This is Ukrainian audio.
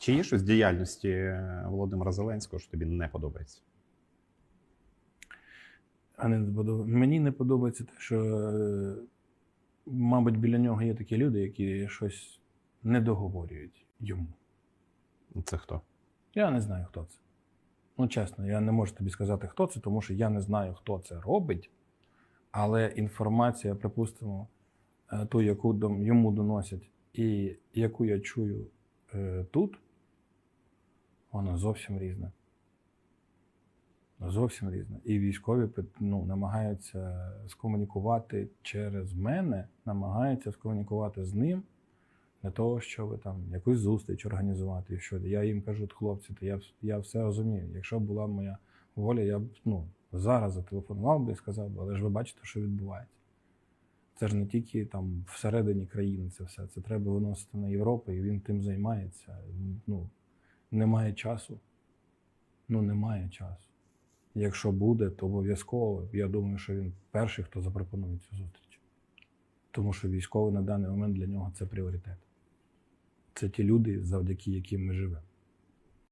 Чи є щось в діяльності е, Володимира Зеленського, що тобі не подобається? А не подоб- Мені не подобається те, що, е, мабуть, біля нього є такі люди, які щось не договорюють йому. Це хто? Я не знаю, хто це. Ну, чесно, я не можу тобі сказати, хто це, тому що я не знаю, хто це робить. Але інформація, припустимо, е, ту, яку йому доносять, і яку я чую тут, вона зовсім різна. Зовсім різна. І військові ну, намагаються скомунікувати через мене, намагаються скомунікувати з ним для того, щоб там якусь зустріч організувати. І що я їм кажу, хлопці, то я, я все розумію. Якщо б була моя воля, я б ну, зараз зателефонував би і сказав би, але ж ви бачите, що відбувається. Це ж не тільки там всередині країни це все. Це треба виносити на Європу, і він тим займається. Ну, немає часу. Ну, немає часу. Якщо буде, то обов'язково. Я думаю, що він перший, хто запропонує цю зустріч. Тому що військовий на даний момент для нього це пріоритет. Це ті люди, завдяки яким ми живемо.